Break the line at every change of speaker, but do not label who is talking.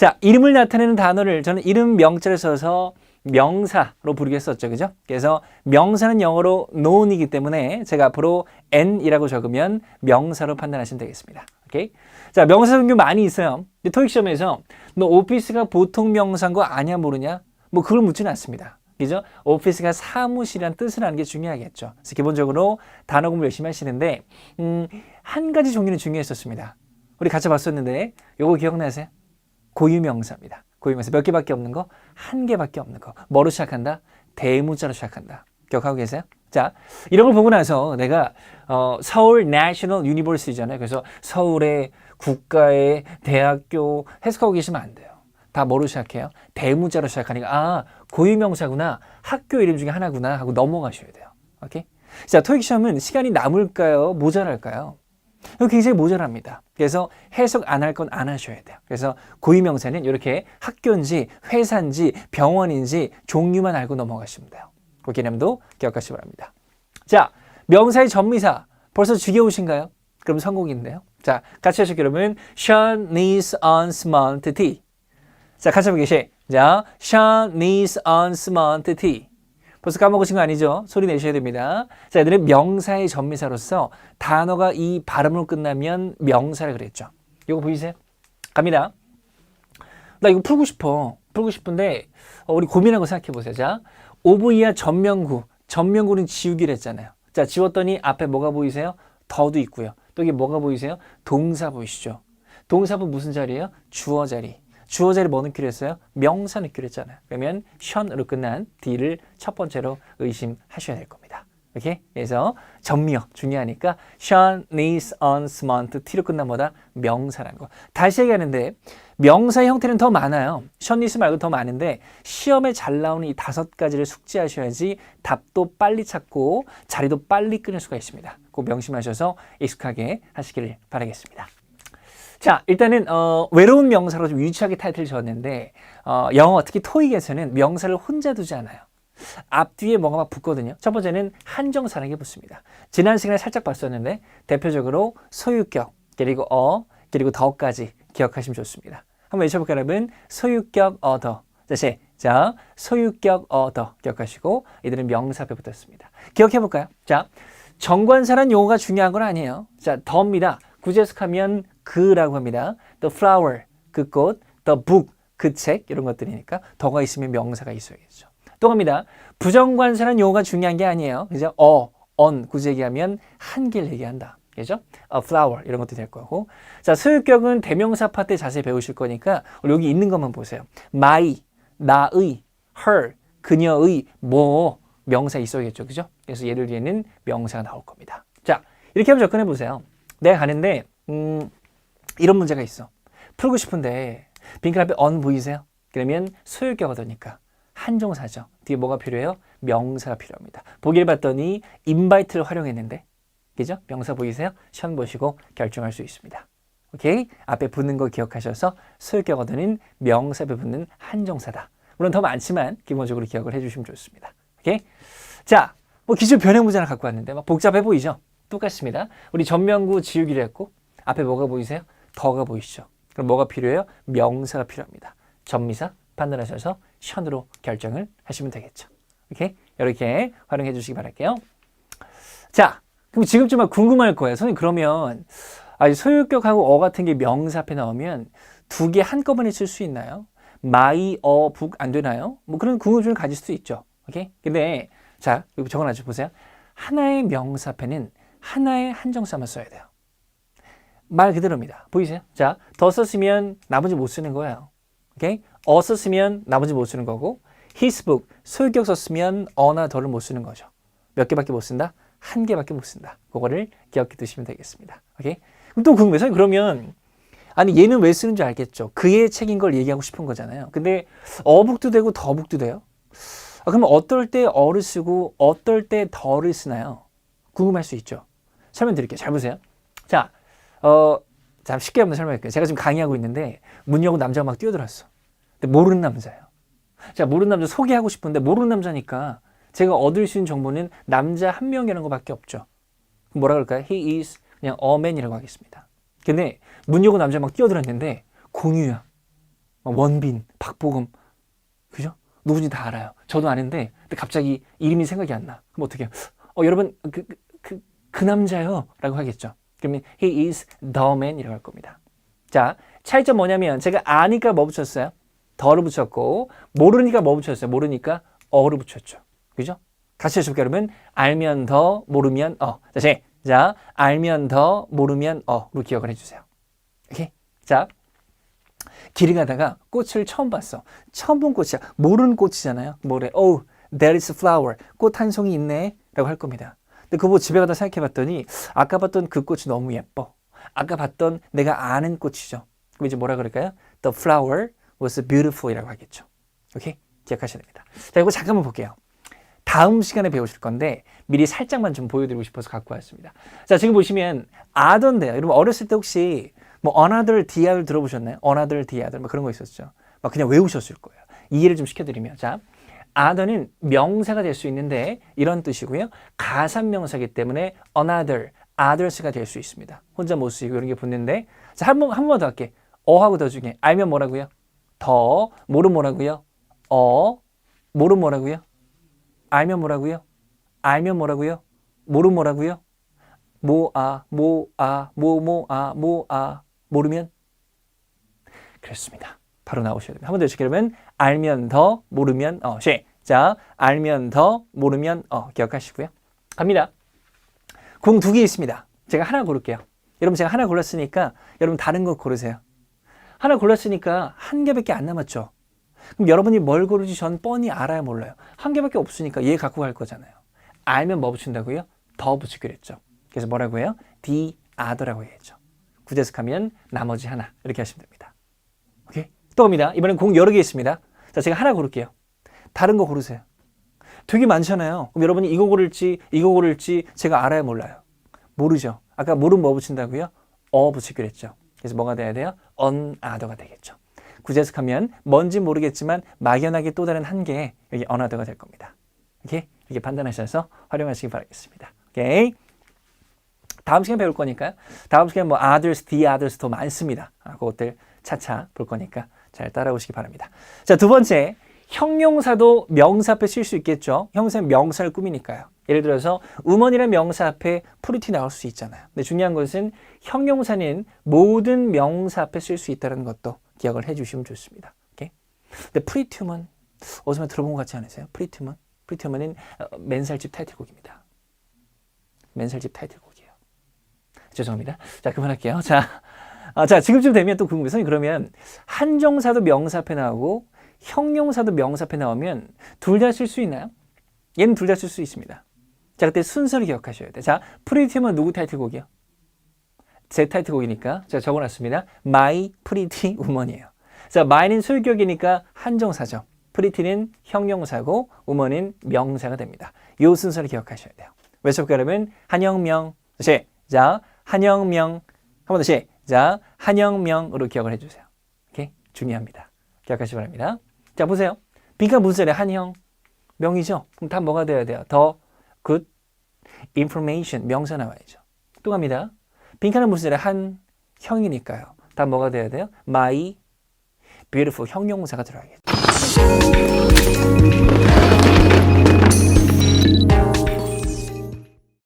자, 이름을 나타내는 단어를 저는 이름 명자를 써서 명사로 부르겠었죠. 그죠? 그래서 명사는 영어로 known이기 때문에 제가 앞으로 n이라고 적으면 명사로 판단하시면 되겠습니다. 오케이? 자, 명사 종류 많이 있어요. 토익 시험에서 너 오피스가 보통 명사인 거 아냐 모르냐? 뭐 그걸 묻지는 않습니다. 그죠? 오피스가 사무실이란 뜻을 아는 게 중요하겠죠. 그래서 기본적으로 단어 공부 열심히 하시는데 음, 한 가지 종류는 중요했었습니다. 우리 같이 봤었는데 요거 기억나세요? 고유명사입니다. 고유명사 몇 개밖에 없는 거? 한 개밖에 없는 거. 뭐로 시작한다? 대문자로 시작한다. 기억하고 계세요? 자, 이런 걸 보고 나서 내가 어, 서울 내셔널 유니버시티잖아요. 그래서 서울의 국가의 대학교 해석하고 계시면 안 돼요. 다 뭐로 시작해요? 대문자로 시작하니까 아 고유명사구나 학교 이름 중에 하나구나 하고 넘어가셔야 돼요. 오케이? 자 토익 시험은 시간이 남을까요? 모자랄까요? 굉장히 모자랍니다. 그래서 해석 안 할 건 안 하셔야 돼요. 그래서 고유명사는 이렇게 학교인지 회사인지 병원인지 종류만 알고 넘어가시면 돼요. 그 개념도 기억하시기 바랍니다. 자, 명사의 전미사 벌써 지겨우신가요? 그럼 성공인데요. 자, 같이 하실게요, 여러분. Sean needs on smart tea. 자, 같이 해보기 시작. Sean needs on smart tea. 벌써 까먹으신 거 아니죠? 소리 내셔야 됩니다. 자, 얘들은 명사의 전미사로서 단어가 이 발음으로 끝나면 명사를 그랬죠. 이거 보이세요? 갑니다. 나 이거 풀고 싶어. 풀고 싶은데 어, 우리 고민하고 생각해 보세요. 자, 오브이야 전명구. 전명구는 지우기로 했잖아요. 자, 지웠더니 앞에 뭐가 보이세요? 더도 있고요. 또 이게 뭐가 보이세요? 동사 보이시죠? 동사부 무슨 자리예요? 주어 자리. 주어 자리 뭐 넣기로 했어요? 명사 넣기로 했잖아요. 그러면 션으로 끝난 D를 첫 번째로 의심하셔야 될 겁니다. 오케이? 그래서 전미어 중요하니까 Sean needs on smart T로 끝난 뭐다? 명사라는 거. 다시 얘기하는데 명사의 형태는 더 많아요. Sean needs 말고 더 많은데 시험에 잘 나오는 이 다섯 가지를 숙지하셔야지 답도 빨리 찾고 자리도 빨리 끊을 수가 있습니다. 꼭 명심하셔서 익숙하게 하시기를 바라겠습니다. 자, 일단은 어, 외로운 명사로 좀 유치하게 타이틀을 지었는데 어, 영어 특히 토익에서는 명사를 혼자 두지 않아요. 앞뒤에 뭐가 막 붙거든요. 첫 번째는 한정사라게 붙습니다. 지난 시간에 살짝 봤었는데 대표적으로 소유격 그리고 어 그리고 더까지 기억하시면 좋습니다. 한번 외쳐볼까요, 여러분? 소유격 어더. 다시 자 소유격 어더 기억하시고 이들은 명사 앞에 붙었습니다. 기억해볼까요? 자 정관사란 용어가 중요한 건 아니에요. 자 더입니다. 구제 해석하면 그라고 합니다. The flower, 그 꽃, the book, 그 책, 이런 것들이니까 더가 있으면 명사가 있어야겠죠. 또 갑니다. 부정관사는 용어가 중요한 게 아니에요. 그죠? 어, on, 굳이 얘기하면 한 개를 얘기한다. 그죠? A flower, 이런 것도 될 거고. 자, 소유격은 대명사 파트 자세히 배우실 거니까 여기 있는 것만 보세요. my, 나의, her, 그녀의, 뭐, 명사 있어야겠죠. 그죠? 그래서 얘를 뒤에는 명사가 나올 겁니다. 자, 이렇게 한번 접근해 보세요. 내가 가는데, 음, 이런 문제가 있어. 풀고 싶은데 빈칸 앞에 on 보이세요? 그러면 소유격 얻으니까 한정사죠. 뒤에 뭐가 필요해요? 명사가 필요합니다. 보기를 봤더니 invite를 활용했는데 그죠? 명사 보이세요? 션 보시고 결정할 수 있습니다. 오케이? 앞에 붙는 거 기억하셔서 소유격 얻으는 명사 앞에 붙는 한정사다. 물론 더 많지만 기본적으로 기억을 해주시면 좋습니다. 오케이? 자, 뭐 기출 변형 문제 하나 갖고 왔는데 막 복잡해 보이죠? 똑같습니다. 우리 전명구 지우기로 했고 앞에 뭐가 보이세요? 더가 보이시죠? 그럼 뭐가 필요해요? 명사가 필요합니다. 전미사 판단하셔서 션으로 결정을 하시면 되겠죠. 오케이? 이렇게 활용해 주시기 바랄게요. 자, 그럼 지금쯤 막 궁금할 거예요. 선생님 그러면 아, 소유격하고 어 같은 게 명사 앞에 나오면 두 개 한꺼번에 쓸 수 있나요? 마이, 어, 북 안 되나요? 뭐 그런 궁금증을 가질 수도 있죠. 오케이? 근데 자, 여기 적어 놔줘 보세요. 하나의 명사 앞에는 하나의 한정사만 써야 돼요. 말 그대로입니다. 보이세요? 자, 더 썼으면 나머지 못 쓰는 거예요. 오케이? 어 썼으면 나머지 못 쓰는 거고, his book, 소유격 썼으면 어나 더를 못 쓰는 거죠. 몇 개밖에 못 쓴다? 한 개밖에 못 쓴다. 그거를 기억해 두시면 되겠습니다. 오케이? 그럼 또 궁금해서 그러면 아니 얘는 왜 쓰는 줄 알겠죠. 그의 책인 걸 얘기하고 싶은 거잖아요. 근데 어북도 되고 더북도 돼요. 아, 그러면 어떨 때 어를 쓰고 어떨 때 더를 쓰나요? 궁금할 수 있죠. 설명 드릴게요. 잘 보세요. 자, 어, 자, 쉽게 한번 설명할게요. 제가 지금 강의하고 있는데 문 열고 남자가 막 뛰어들었어. 근데 모르는 남자예요. 자, 모르는 남자 소개하고 싶은데 모르는 남자니까 제가 얻을 수 있는 정보는 남자 한 명이라는 것밖에 없죠. 뭐라 그럴까요? He is 그냥 a man이라고 하겠습니다. 근데 문 열고 남자 막 뛰어들었는데 공유야. 원빈, 박보검, 그죠? 누군지 다 알아요. 저도 아는데, 근데 갑자기 이름이 생각이 안 나. 그럼 어떻게 해요? 어, 여러분, 그, 그, 그, 그 남자요. 라고 하겠죠. 그러면 he is the man 이라고 할 겁니다. 자, 차이점 뭐냐면 제가 아니까 뭐 붙였어요? 더를 붙였고, 모르니까 뭐 붙였어요? 모르니까 어를 붙였죠. 그죠? 같이 해볼게요. 여러분, 알면 더, 모르면 어. 다시. 자, 알면 더, 모르면 어로 기억을 해주세요. 오케이? 자, 길을 가다가 꽃을 처음 봤어. 처음 본 꽃이야. 모르는 꽃이잖아요. 뭐래? Oh, there is a flower. 꽃 한 송이 있네. 라고 할 겁니다. 근데 그거 집에 가다 생각해 봤더니 아까 봤던 그 꽃이 너무 예뻐. 아까 봤던 내가 아는 꽃이죠. 그럼 이제 뭐라 그럴까요? The flower was beautiful 이라고 하겠죠. 오케이? 기억하셔야 됩니다. 자, 이거 잠깐만 볼게요. 다음 시간에 배우실 건데 미리 살짝만 좀 보여드리고 싶어서 갖고 왔습니다. 자, 지금 보시면 아던데요. 여러분 어렸을 때 혹시 뭐 another dr 들어보셨나요? another dr 뭐 그런 거 있었죠. 막 그냥 외우셨을 거예요. 이해를 좀 시켜드리면 자, other는 명사가 될 수 있는데 이런 뜻이고요. 가산명사기 때문에 another, others가 될 수 있습니다. 혼자 못 쓰이고 이런 게 붙는데 자, 한 번 한 번 더 할게. 어하고 더 중에 알면 뭐라고요? 더 모르면 뭐라고요? 어 모르면 뭐라고요? 알면 뭐라고요? 알면 뭐라고요? 모르면 뭐라고요? 모아 모아 모모아 모아 모르면 그렇습니다. 바로 나오셔야 됩니다. 한 번 더 해주시기 그러면 알면 더 모르면 어 시. 자 알면 더 모르면 어 기억하시고요. 갑니다. 공 두 개 있습니다. 제가 하나 고를게요. 여러분 제가 하나 골랐으니까 여러분 다른 거 고르세요. 하나 골랐으니까 한 개밖에 안 남았죠. 그럼 여러분이 뭘 고르지 전 뻔히 알아야 몰라요. 한 개밖에 없으니까 얘 갖고 갈 거잖아요. 알면 뭐 붙인다고요? 더 붙이기로 했죠. 그래서 뭐라고 해요? the other라고 해야죠. 구제석하면 나머지 하나 이렇게 하시면 됩니다. 오케이? 또 갑니다. 이번엔 공 여러 개 있습니다. 자, 제가 하나 고를게요. 다른 거 고르세요. 되게 많잖아요. 그럼 여러분이 이거 고를지 이거 고를지 제가 알아야 몰라요. 모르죠. 아까 모르면 뭐 붙인다고요? 어 붙이기로 했죠. 그래서 뭐가 돼야 돼요? unother가 되겠죠. 구제석하면 뭔지 모르겠지만 막연하게 또 다른 한 개의 여기 unother가 될 겁니다. 오케이? 이렇게 판단하셔서 활용하시기 바라겠습니다. 오케이? 다음 시간에 배울 거니까요. 다음 시간에 뭐 others, the others 더 많습니다. 아, 그것들 차차 볼 거니까 잘 따라오시기 바랍니다. 자, 두 번째. 형용사도 명사 앞에 쓸 수 있겠죠. 형용사는 명사를 꾸미니까요. 예를 들어서 우먼이라는 명사 앞에 프리티 나올 수 있잖아요. 근데 중요한 것은 형용사는 모든 명사 앞에 쓸 수 있다는 것도 기억을 해주시면 좋습니다. 오케이? 근데 프리티우먼 어디서 들어본 것 같지 않으세요? 프리티우먼? 프리티우먼은 어, 맨살집 타이틀곡입니다. 맨살집 타이틀곡이에요. 죄송합니다. 자, 그만할게요. 자, 아, 자, 지금쯤 되면 또 궁금해서 그러면 한정사도 명사 앞에 나오고 형용사도 명사 앞에 나오면 둘 다 쓸 수 있나요? 얘는 둘 다 쓸 수 있습니다. 자, 그때 순서를 기억하셔야 돼요. 자, 프리티만 누구 타이틀곡이요? 제 타이틀곡이니까 제가 적어놨습니다. My Pretty Woman이에요. 자, my는 소유격이니까 한정사죠. pretty는 형용사고 woman은 명사가 됩니다. 이 순서를 기억하셔야 돼요. 외쳐볼까요, 여러분? 한영명. 다시. 자, 한영명. 한번더 시. 자, 한영명으로 기억을 해주세요. 오케이? 중요합니다. 기억하시기 바랍니다. 자, 보세요. B가 무슨 소리야? 한형. 명이죠? 그럼 다 뭐가 돼야 돼요? 더 good information. 명사 나와야죠. 또 갑니다. 빈칸은 무슨 소리야? 한 형이니까요. 다 뭐가 돼야 돼요? my beautiful 형용사가 들어가겠죠.